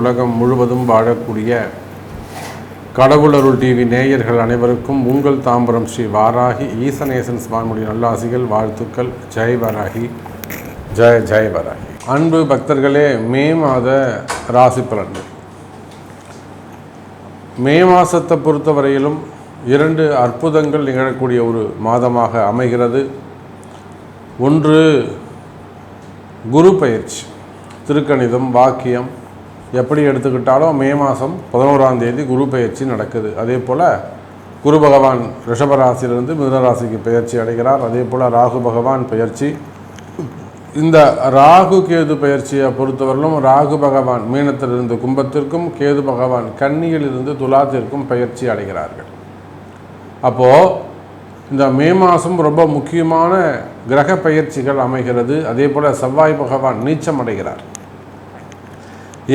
உலகம் முழுவதும் வாழக்கூடிய கடவுளருள் டிவி நேயர்கள் அனைவருக்கும் உங்கள் தாம்பரம் ஸ்ரீ வாராகி ஈசநேசன் சுவாமியுடைய நல்லாசிகள் வாழ்த்துக்கள். ஜெய் வராகி. ஜெய ஜெய் வராகி. அன்பு பக்தர்களே மே மாத ராசி பலன்கள். மே மாதத்தை பொறுத்தவரையிலும் இரண்டு அற்புதங்கள் நிகழக்கூடிய ஒரு மாதமாக அமைகிறது. ஒன்று குரு பயிற்சி திருக்கணிதம் வாக்கியம் எப்படி எடுத்துக்கிட்டாலும் மே மாதம் பதினோராம் தேதி குரு பயிற்சி நடக்குது. அதே போல் குரு பகவான் ரிஷபராசியிலிருந்து மிதனராசிக்கு பயிற்சி அடைகிறார். அதே போல் ராகு பகவான் பயிற்சி இந்த ராகு கேது பயிற்சியை பொறுத்தவரையிலும் ராகு பகவான் மீனத்திலிருந்து கும்பத்திற்கும் கேது பகவான் கன்னியிலிருந்து துலாத்திற்கும் பயிற்சி அடைகிறார்கள். அப்போது இந்த மே மாதம் ரொம்ப முக்கியமான கிரக பயிற்சிகள் அமைகிறது. அதே போல் செவ்வாய் பகவான் நீச்சம் அடைகிறார்.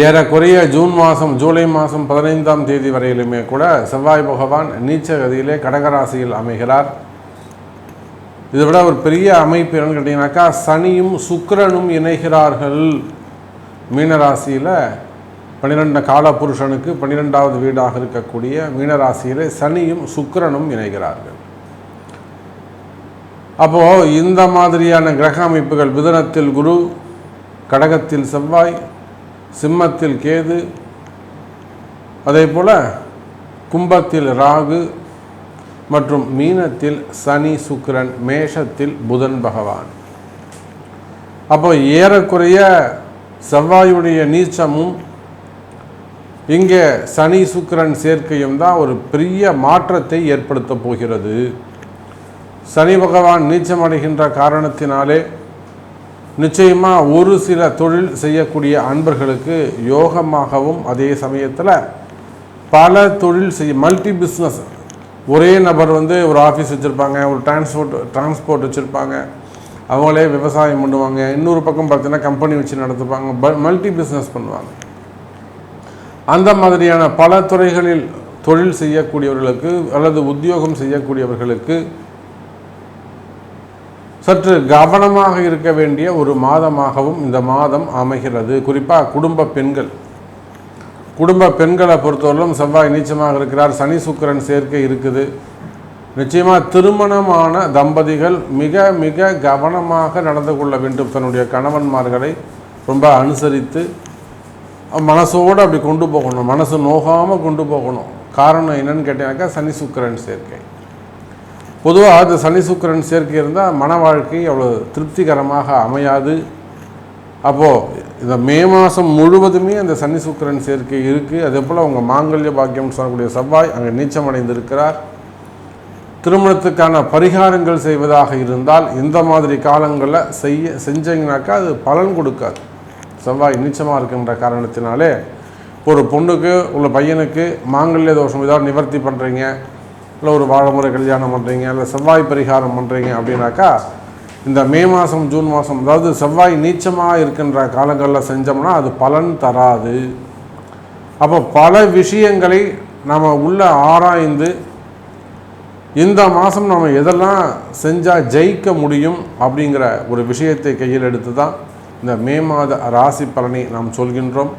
ஏறக்குறைய ஜூன் மாதம் ஜூலை மாதம் பதினைந்தாம் தேதி வரையிலுமே கூட செவ்வாய் பகவான் நீச்ச கதியிலே கடகராசியில் அமைகிறார். இதை விட ஒரு பெரிய அமைப்பு என்னன்னு கேட்டிங்கனாக்கா சனியும் சுக்கரனும் இணைகிறார்கள். மீனராசியில் பன்னிரெண்டு கால புருஷனுக்கு பன்னிரெண்டாவது வீடாக இருக்கக்கூடிய மீனராசியில் சனியும் சுக்கரனும் இணைகிறார்கள். அப்போது இந்த மாதிரியான கிரக அமைப்புகள் மிதுனத்தில் குரு கடகத்தில் செவ்வாய் சிம்மத்தில் கேது அதே போல் கும்பத்தில் ராகு மற்றும் மீனத்தில் சனி சுக்கிரன் மேஷத்தில் புதன் பகவான். அப்போ ஏறக்குறைய செவ்வாயுடைய நீச்சமும் இங்கே சனி சுக்கிரன் சேர்க்கையும் தான் ஒரு பெரிய மாற்றத்தை ஏற்படுத்தப் போகிறது. சனி பகவான் நீச்சமடைகின்ற காரணத்தினாலே நிச்சயமாக ஒரு சில தொழில் செய்யக்கூடிய அன்பர்களுக்கு யோகமாகவும் அதே சமயத்தில் பல தொழில் செய்ய மல்டி பிஸ்னஸ் ஒரே நபர் வந்து ஒரு ஆஃபீஸ் வச்சுருப்பாங்க ஒரு டிரான்ஸ்போர்ட் டிரான்ஸ்போர்ட் வச்சுருப்பாங்க. அவங்களே விவசாயம் பண்ணுவாங்க. இன்னொரு பக்கம் பார்த்தீங்கன்னா கம்பெனி வச்சு நடத்துப்பாங்க. ப மல்டி பிஸ்னஸ் பண்ணுவாங்க. அந்த மாதிரியான பல துறைகளில் தொழில் செய்யக்கூடியவர்களுக்கு அல்லது உத்தியோகம் செய்யக்கூடியவர்களுக்கு சற்று கவனமாக இருக்க வேண்டிய ஒரு மாதமாகவும் இந்த மாதம் அமைகிறது. குறிப்பாக குடும்ப பெண்கள். குடும்ப பெண்களை பொறுத்தவரையிலும் செவ்வாய் நீச்சமாக இருக்கிறார். சனி சுக்கரன் சேர்க்கை இருக்குது. நிச்சயமாக திருமணமான தம்பதிகள் மிக மிக கவனமாக நடந்து கொள்ள வேண்டும். தன்னுடைய கணவன்மார்களை ரொம்ப அனுசரித்து மனசோடு அப்படி கொண்டு போகணும். மனசு நோகாமல் கொண்டு போகணும். காரணம் என்னன்னு கேட்டீங்கன்னாக்கா சனி சுக்கரன் சேர்க்கை. பொதுவாக அது சனி சுக்கிரன் சேர்க்கை இருந்தால் மன வாழ்க்கை அவ்வளோ திருப்திகரமாக அமையாது. அப்போது இந்த மே மாதம் முழுவதுமே அந்த சனி சுக்கிரன் சேர்க்கை இருக்குது அதே போல் அவங்க மாங்கல்ய பாக்கியம் சொல்லக்கூடிய செவ்வாய் அங்கே நீச்சம் அடைந்திருக்கிறார். திருமணத்துக்கான பரிகாரங்கள் செய்வதாக இருந்தால் இந்த மாதிரி காலங்களில் செய்ய செஞ்சீங்கனாக்கா அது பலன் கொடுக்காது. செவ்வாய் நீச்சமாக இருக்கின்ற காரணத்தினாலே ஒரு பொண்ணுக்கு உள்ள பையனுக்கு மாங்கல்ய தோஷம் ஏதாவது நிவர்த்தி பண்ணுறீங்க இல்லை ஒரு வாழைமுறை கல்யாணம் பண்ணுறீங்க இல்லை செவ்வாய் பரிகாரம் பண்ணுறீங்க அப்படின்னாக்கா இந்த மே மாதம் ஜூன் மாதம் அதாவது செவ்வாய் நீச்சமாக இருக்கின்ற காலங்களில் செஞ்சோம்னா அது பலன் தராது. அப்போ பல விஷயங்களை நம்ம உள்ள ஆராய்ந்து இந்த மாதம் நம்ம எதெல்லாம் செஞ்சால் ஜெயிக்க முடியும் அப்படிங்கிற ஒரு விஷயத்தை கையில் எடுத்து தான் இந்த மே மாத ராசி பலனை நாம் சொல்கின்றோம்.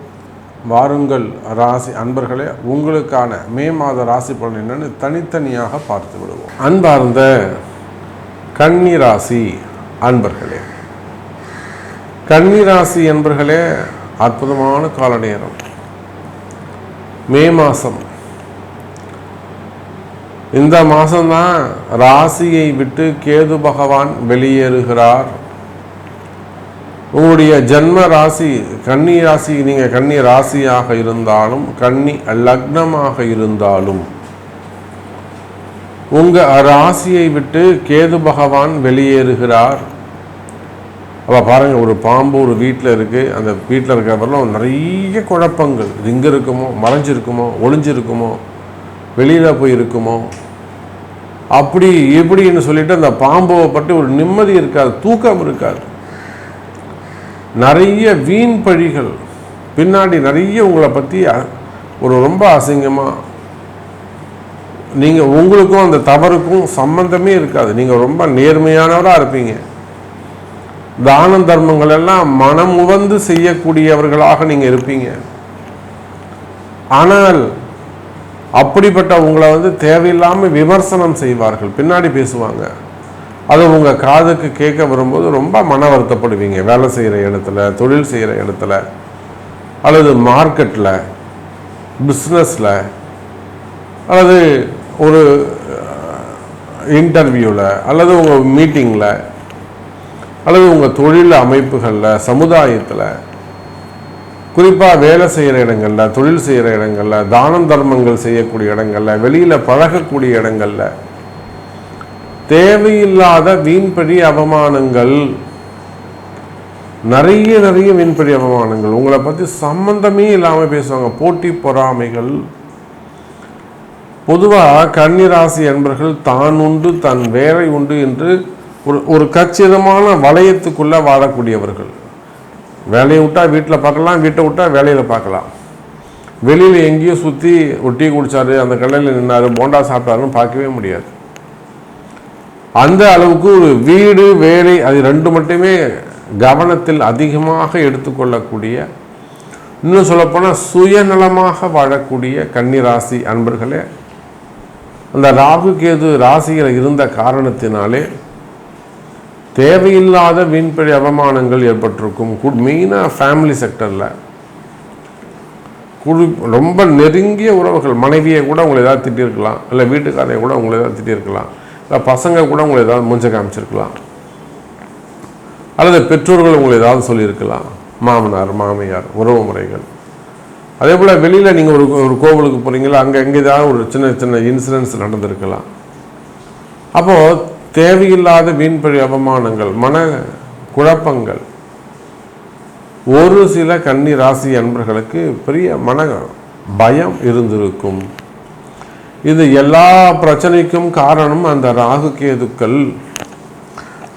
வாருங்கள் ராசி அன்பர்களே உங்களுக்கான மே மாத ராசி பலன் என்னன்னு தனித்தனியாக பார்த்து விடுவோம். அன்பார்ந்த கன்னி ராசி அன்பர்களே கன்னி ராசி அன்பர்களே அற்புதமான கால நேரம் மே மாதம் இந்த மாதம்தான் ராசியை விட்டு கேது பகவான் வெளியேறுகிறார். உங்களுடைய ஜென்ம ராசி கன்னி ராசி நீங்கள் கன்னி ராசியாக இருந்தாலும் கன்னி லக்னமாக இருந்தாலும் உங்கள் ராசியை விட்டு கேது பகவான் வெளியேறுகிறார். அப்போ பாருங்கள் ஒரு பாம்பு ஒரு வீட்டில் இருக்குது அந்த வீட்டில் இருக்கிறப்பெல்லாம் நிறைய குழப்பங்கள். இது இங்கே இருக்குமோ மறைஞ்சிருக்குமோ ஒளிஞ்சிருக்குமோ வெளியில் போய் இருக்குமோ. அப்படி இப்படின்னு சொல்லிட்டு அந்த பாம்பை பற்றி ஒரு நிம்மதி இருக்காது தூக்கம் இருக்காது. நிறைய வீண் பழிகள். பின்னாடி நிறைய உங்களை பற்றி ஒரு ரொம்ப அசிங்கமாக நீங்கள் உங்களுக்கும் அந்த தவறுக்கும் சம்பந்தமே இருக்காது. நீங்கள் ரொம்ப நேர்மையானவராக இருப்பீங்க. தான தர்மங்கள் எல்லாம் மனம் உவந்து செய்யக்கூடியவர்களாக நீங்கள் இருப்பீங்க. ஆனால் அப்படிப்பட்ட உங்களை வந்து தேவையில்லாமல் விமர்சனம் செய்வார்கள். பின்னாடி பேசுவாங்க. அது உங்கள் காதுக்கு கேட்க வரும்போது ரொம்ப மன வருத்தப்படுவீங்க. வேலை செய்கிற இடத்துல தொழில் செய்கிற இடத்துல அல்லது மார்க்கெட்டில் பிஸ்னஸில் அல்லது ஒரு இன்டர்வியூவில் அல்லது உங்கள் மீட்டிங்கில் அல்லது உங்கள் தொழில் அமைப்புகளில் சமுதாயத்தில் குறிப்பாக வேலை செய்கிற இடங்களில் தொழில் செய்கிற இடங்களில் தானம் தர்மங்கள் செய்யக்கூடிய இடங்களில் வெளியில் பழகக்கூடிய இடங்களில் தேவையில்லாத வீண்படி அவமானங்கள். நிறைய நிறைய வீண்படி அவமானங்கள். உங்களை பற்றி சம்பந்தமே இல்லாமல் பேசுவாங்க. போட்டி பொறாமைகள். பொதுவாக கன்னிராசி என்பர்கள் தான் உண்டு தன் வேலை உண்டு என்று ஒரு ஒரு கச்சிதமான வளையத்துக்குள்ளே வாழக்கூடியவர்கள். வேலையை விட்டால் வீட்டில் பார்க்கலாம் வீட்டை விட்டால் வேலையில் பார்க்கலாம். வெளியில் எங்கேயோ சுற்றி ஒரு டீ குடிச்சாரு அந்த கடையில் நின்னாரு போண்டா சாப்பிட்டாருன்னு பார்க்கவே முடியாது. அந்த அளவுக்கு ஒரு வீடு வேலை அது ரெண்டு மட்டுமே கவனத்தில் அதிகமாக எடுத்துக்கொள்ளக்கூடிய இன்னும் சொல்லப்போனால் சுயநலமாக வாழக்கூடிய கன்னிராசி அன்பர்களே அந்த ராகு கேது ராசியில் இருந்த காரணத்தினாலே தேவையில்லாத வீண்பழி அவமானங்கள் ஏற்பட்டிருக்கும். மெயினாக ஃபேமிலி செக்டரில் குடு ரொம்ப நெருங்கிய உறவுகள் மனைவியை கூட உங்களை ஏதாவது திட்டிருக்கலாம் இல்லை வீட்டுக்காரையை கூட உங்களை ஏதாவது திட்டிருக்கலாம். இல்லை பசங்க கூட உங்களை ஏதாவது மூஞ்ச காமிச்சிருக்கலாம். அல்லது பெற்றோர்கள் உங்களை ஏதாவது சொல்லியிருக்கலாம். மாமனார் மாமியார் உறவு முறைகள். அதே போல் வெளியில் நீங்கள் ஒரு ஒரு கோவிலுக்கு போகிறீங்களா அங்கே எங்கே ஏதாவது ஒரு சின்ன சின்ன இன்சிடென்ட்ஸ் நடந்திருக்கலாம். அப்போது தேவையில்லாத வீண்பழி அவமானங்கள் மன குழப்பங்கள் ஒரு சில கன்னி ராசி அன்பர்களுக்கு பெரிய மன பயம் இருந்திருக்கும். இது எல்லா பிரச்சனைக்கும் காரணம் அந்த ராகு கேதுக்கள்.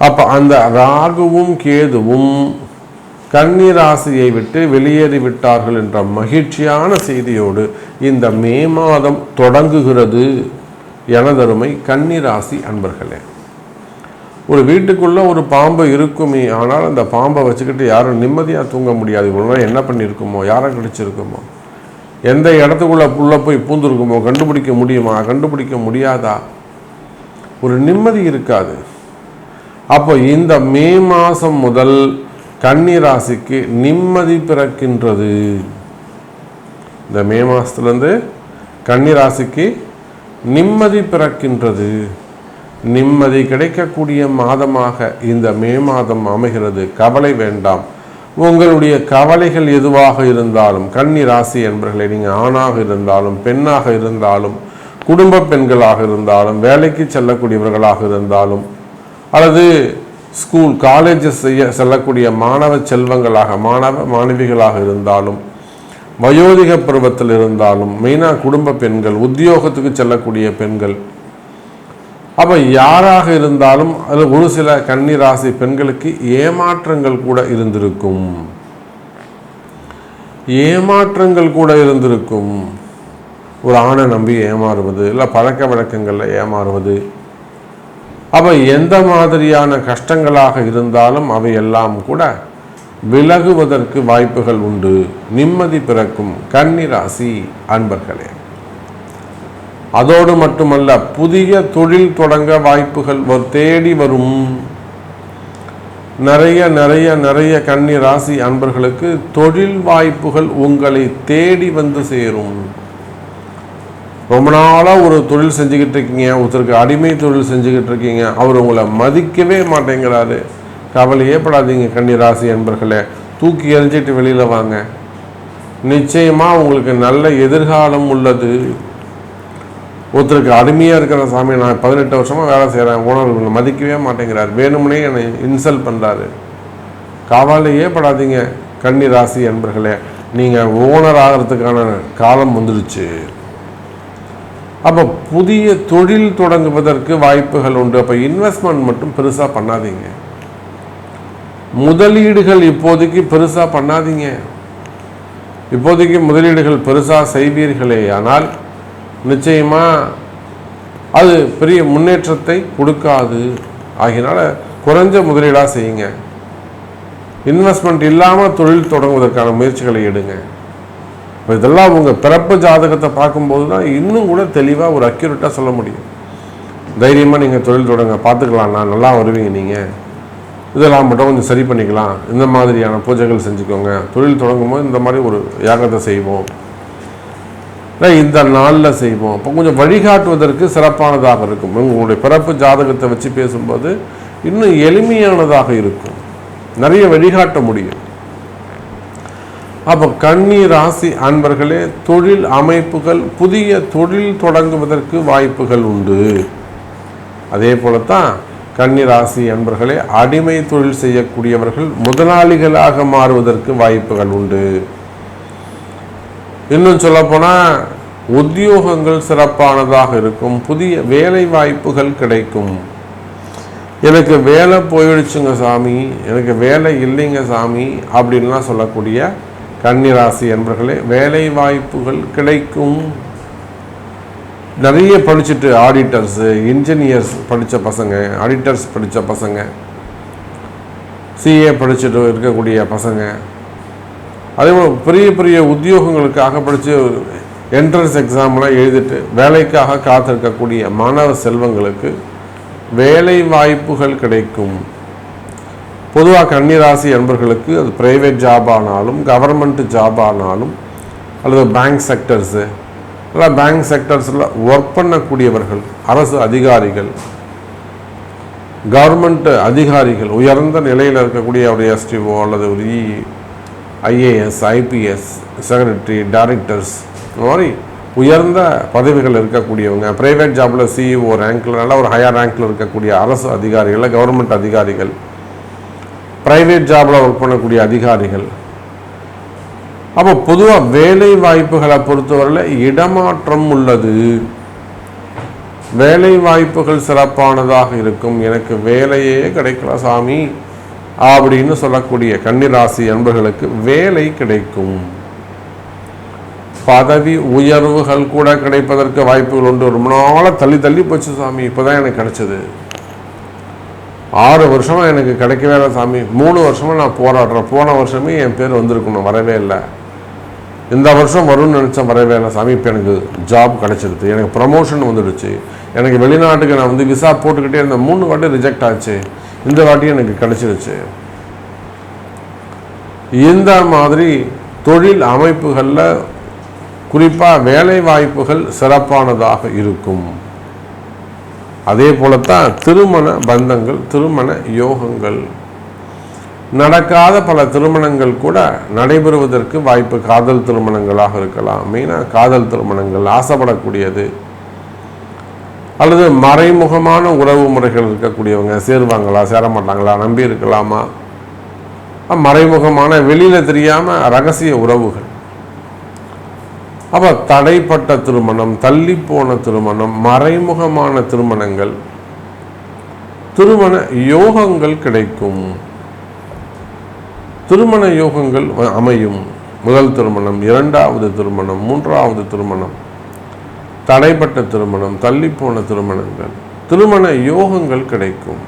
அப்போ அந்த ராகுவும் கேதுவும் கன்னி ராசியை விட்டு வெளியேறி விட்டார்கள் என்ற மகிழ்ச்சியான செய்தியோடு இந்த மே மாதம் தொடங்குகிறது எனதருமை கன்னி ராசி அன்பர்களே. ஒரு வீட்டுக்குள்ளே ஒரு பாம்பு இருக்குமே ஆனால் அந்த பாம்பை வச்சுக்கிட்டு யாரும் நிம்மதியாக தூங்க முடியாது. இவ்வளோ என்ன பண்ணியிருக்குமோ யாரை கடிச்சிருக்குமோ. எந்த இடத்துக்குள்ளே உள்ளே போய் பூந்துருக்குமோ கண்டுபிடிக்க முடியுமா கண்டுபிடிக்க முடியாதா? ஒரு நிம்மதி இருக்காது. அப்போ இந்த மே மாதம் முதல் கன்னி ராசிக்கு நிம்மதி பிறக்கின்றது. இந்த மே மாதத்துலேருந்து கன்னி ராசிக்கு நிம்மதி பிறக்கின்றது. நிம்மதி கிடைக்கக்கூடிய மாதமாக இந்த மே மாதம் அமைகிறது. கவலை வேண்டாம். உங்களுடைய கவலைகள் எதுவாக இருந்தாலும் கன்னி ராசி என்பர்களை நீங்கள் ஆணாக இருந்தாலும் பெண்ணாக இருந்தாலும் குடும்ப பெண்களாக இருந்தாலும் வேலைக்கு செல்லக்கூடியவர்களாக இருந்தாலும் அல்லது ஸ்கூல் காலேஜஸ் செய்ய செல்லக்கூடிய மாணவ செல்வங்களாக மாணவ மாணவிகளாக இருந்தாலும் வயோதிக பருவத்தில் இருந்தாலும் மெயினாக குடும்ப பெண்கள் உத்தியோகத்துக்கு செல்லக்கூடிய பெண்கள் அப்போ யாராக இருந்தாலும் அதில் ஒரு சில கன்னி ராசி பெண்களுக்கு ஏமாற்றங்கள் கூட இருந்திருக்கும். ஏமாற்றங்கள் கூட இருந்திருக்கும். ஒரு ஆணை நம்பி ஏமாறுவது இல்லை பழக்க வழக்கங்களில் ஏமாறுவது. அப்போ எந்த மாதிரியான கஷ்டங்களாக இருந்தாலும் அவையெல்லாம் கூட விலகுவதற்கு வாய்ப்புகள் உண்டு. நிம்மதி பிறக்கும் கன்னி ராசி அன்பர்களே. அதோடு மட்டுமல்ல புதிய தொழில் தொடங்க வாய்ப்புகள் தேடி வரும். நிறைய நிறைய நிறைய கன்னி ராசி அன்பர்களுக்கு தொழில் வாய்ப்புகள் உங்களை தேடி வந்து சேரும். ரொம்ப நாளாக ஒரு தொழில் செஞ்சுக்கிட்டு இருக்கீங்க ஒருத்தருக்கு அடிமை தொழில் செஞ்சுக்கிட்டு இருக்கீங்க அவர் உங்களை மதிக்கவே மாட்டேங்கிறாரு. கவலையே படாதீங்க கன்னி ராசி அன்பர்களே தூக்கி எறிஞ்சிட்டு வெளியில் வாங்க. நிச்சயமாக உங்களுக்கு நல்ல எதிர்காலம் உள்ளது. ஒருத்தருக்கு அருமையாக இருக்கிற சாமி நான் பதினெட்டு வருஷமாக வேலை செய்கிறேன் ஓனர் மதிக்கவே மாட்டேங்கிறார். வேணும்னே என்னை இன்சல்ட் பண்ணுறாரு காவாலையே படாதீங்க கன்னி ராசி என்பர்களே நீங்கள் ஓனர் ஆகிறதுக்கான காலம் வந்துடுச்சு. அப்போ புதிய தொழில் தொடங்குவதற்கு வாய்ப்புகள் உண்டு. அப்போ இன்வெஸ்ட்மெண்ட் மட்டும் பெருசாக பண்ணாதீங்க. முதலீடுகள் இப்போதைக்கு பெருசாக பண்ணாதீங்க. இப்போதைக்கு முதலீடுகள் பெருசாக செய்வீர்களே ஆனால் நிச்சயமாக அது பெரிய முன்னேற்றத்தை கொடுக்காது. ஆகியனால குறைஞ்ச முதலீடாக செய்யுங்க. இன்வெஸ்ட்மெண்ட் இல்லாமல் தொழில் தொடங்குவதற்கான முயற்சிகளை எடுங்க. இப்போ இதெல்லாம் உங்கள் பிறப்பு ஜாதகத்தை பார்க்கும்போது தான் இன்னும் கூட தெளிவாக ஒரு அக்யூரேட்டாக சொல்ல முடியும். தைரியமாக நீங்கள் தொழில் தொடங்க பார்த்துக்கலாம்ண்ணா நல்லா வருவீங்க நீங்கள் இதெல்லாம் மட்டும் கொஞ்சம் சரி பண்ணிக்கலாம். இந்த மாதிரியான பூஜைகள் செஞ்சுக்கோங்க. தொழில் தொடங்கும் போது இந்த மாதிரி ஒரு யாகத்தை செய்வோம். இந்த நாளில் செய்வோம். அப்போ கொஞ்சம் வழிகாட்டுவதற்கு சிறப்பானதாக இருக்கும். உங்களுடைய பிறப்பு ஜாதகத்தை வச்சு பேசும்போது இன்னும் எளிமையானதாக இருக்கும். நிறைய வழிகாட்ட முடியும். அப்போ கன்னி ராசி அன்பர்களே தொழில் அமைப்புகள் புதிய தொழில் தொடங்குவதற்கு வாய்ப்புகள் உண்டு. அதே போலத்தான் கன்னி ராசி அன்பர்களே அடிமை தொழில் செய்யக்கூடியவர்கள் முதலாளிகளாக மாறுவதற்கு வாய்ப்புகள் உண்டு. இன்னும் சொல்லப்போனால் உத்தியோகங்கள் சிறப்பானதாக இருக்கும். புதிய வேலை வாய்ப்புகள் கிடைக்கும். எனக்கு வேலை போயிடுச்சுங்க சாமி. எனக்கு வேலை இல்லைங்க சாமி அப்படின்லாம் சொல்லக்கூடிய கன்னிராசி என்பர்களே வேலை வாய்ப்புகள் கிடைக்கும். நிறைய படிச்சுட்டு ஆடிட்டர்ஸு இன்ஜினியர்ஸ் படித்த பசங்க ஆடிட்டர்ஸ் படித்த பசங்க சிஏ படிச்சுட்டு இருக்கக்கூடிய பசங்க அதே போல் பெரிய பெரிய உத்தியோகங்களுக்காக படித்து என்ட்ரன்ஸ் எக்ஸாம்லாம் எழுதிட்டு வேலைக்காக காத்திருக்கக்கூடிய மாணவ செல்வங்களுக்கு வேலை வாய்ப்புகள் கிடைக்கும். பொதுவாக கன்னிராசி என்பர்களுக்கு அது ப்ரைவேட் ஜாப் ஆனாலும் கவர்மெண்ட் ஜாப் ஆனாலும் அல்லது பேங்க் செக்டர்ஸு இல்லை பேங்க் செக்டர்ஸில் ஒர்க் பண்ணக்கூடியவர்கள் அரசு அதிகாரிகள் கவர்மெண்ட் அதிகாரிகள் உயர்ந்த நிலையில் இருக்கக்கூடிய ஒரு எஸ்டிஓ அல்லது ஒரு இ ஐஏஎஸ் ஐபிஎஸ் செக்ரட்டரி டைரக்டர்ஸ் இந்த மாதிரி உயர்ந்த பதவிகள் இருக்கக்கூடியவங்க ப்ரைவேட் ஜாபில் சிஇஓ ரேங்கில் நல்ல ஒரு ஹையர் ரேங்கில் இருக்கக்கூடிய அரசு அதிகாரிகள் கவர்மெண்ட் அதிகாரிகள் ப்ரைவேட் ஜாபில் ஒர்க் பண்ணக்கூடிய அதிகாரிகள். அப்போ பொதுவாக வேலை வாய்ப்புகளை பொறுத்தவரையில் இடமாற்றம் உள்ளது. வேலை வாய்ப்புகள் சிறப்பானதாக இருக்கும். எனக்கு வேலையே கிடைக்கல சாமி. அப்படின்னு சொல்லக்கூடிய கன்னிராசி அன்பர்களுக்கு வேலை கிடைக்கும். பதவி உயர்வுகள் கூட கிடைப்பதற்கு வாய்ப்புகள் உண்டு. ரொம்ப நாளாக தள்ளி தள்ளி போச்சு சாமி. இப்போதான் எனக்கு கிடைச்சது. ஆறு வருஷமா எனக்கு கிடைக்கவே இல்லை சாமி. மூணு வருஷமா நான் போராடுறேன். போன வருஷமே என் பேர் வந்திருக்கணும். வரவே இல்லை. இந்த வருஷம் வரும்னு நினச்சேன். வரவே இல்லை சாமி. இப்போ எனக்கு ஜாப் கிடச்சிருது எனக்கு ப்ரமோஷன் வந்துடுச்சு. எனக்கு வெளிநாட்டுக்கு நான் வந்து விசா போட்டுக்கிட்டே இருந்தேன். மூணு வாட்டி ரிஜெக்ட் ஆச்சு. இந்த வாட்டி எனக்கு கிடச்சிருச்சு. இந்த மாதிரி தொழில் அமைப்புகளில் குறிப்பாக வேலை வாய்ப்புகள் சிறப்பானதாக இருக்கும். அதே போலத்தான் திருமண பந்தங்கள் திருமண யோகங்கள். நடக்காத பல திருமணங்கள் கூட நடைபெறுவதற்கு வாய்ப்பு காதல் திருமணங்களாக இருக்கலாம். மெயினாக காதல் திருமணங்கள் ஆசைப்படக்கூடியது. அல்லது மறைமுகமான உறவு முறைகள் இருக்கக்கூடியவங்க சேருவாங்களா சேர மாட்டாங்களா நம்பி இருக்கலாமா? மறைமுகமான வெளியில் தெரியாமல் ரகசிய உறவுகள். அப்போ தடைப்பட்ட திருமணம் தள்ளி போன திருமணம் மறைமுகமான திருமணங்கள் திருமண யோகங்கள் கிடைக்கும். திருமண யோகங்கள் அமையும். முதல் திருமணம் இரண்டாவது திருமணம் மூன்றாவது திருமணம். தடைப்பட்ட திருமணம் தள்ளிப்போன திருமணங்கள் திருமண யோகங்கள் கிடைக்கும்.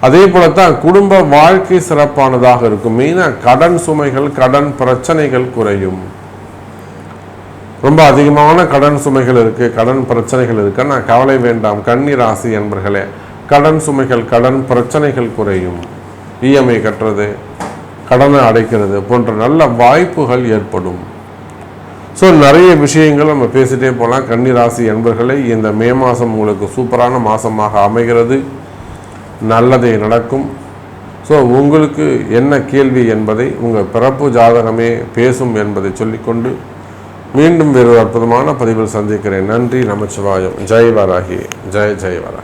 அதே போலத்தான் குடும்ப வாழ்க்கை சிறப்பானதாக இருக்கும். மெயினாக கடன் சுமைகள் கடன் பிரச்சனைகள் குறையும். ரொம்ப அதிகமான கடன் சுமைகள் இருக்கு கடன் பிரச்சனைகள் இருக்கு. நான் கவலை வேண்டாம் கன்னி ராசி என்பர்களே கடன் சுமைகள் கடன் பிரச்சனைகள் குறையும். இஎம்ஐ கட்டுறது கடனை அடைக்கிறது போன்ற நல்ல வாய்ப்புகள் ஏற்படும். ஸோ நிறைய விஷயங்கள் நம்ம பேசிட்டே போகலாம் கன்னி ராசி என்பர்களே இந்த மே மாதம் உங்களுக்கு சூப்பரான மாதமாக அமைகிறது. நல்லதே நடக்கும். ஸோ உங்களுக்கு என்ன கேள்வி என்பதை உங்கள் பிறப்பு ஜாதகமே பேசும் என்பதை சொல்லிக்கொண்டு மீண்டும் வேறு அற்புதமான பதிவில் சந்திக்கிறேன். நன்றி நமச்சிவாயம். ஜெய் வராகி ஜெய் ஜெய் வராகி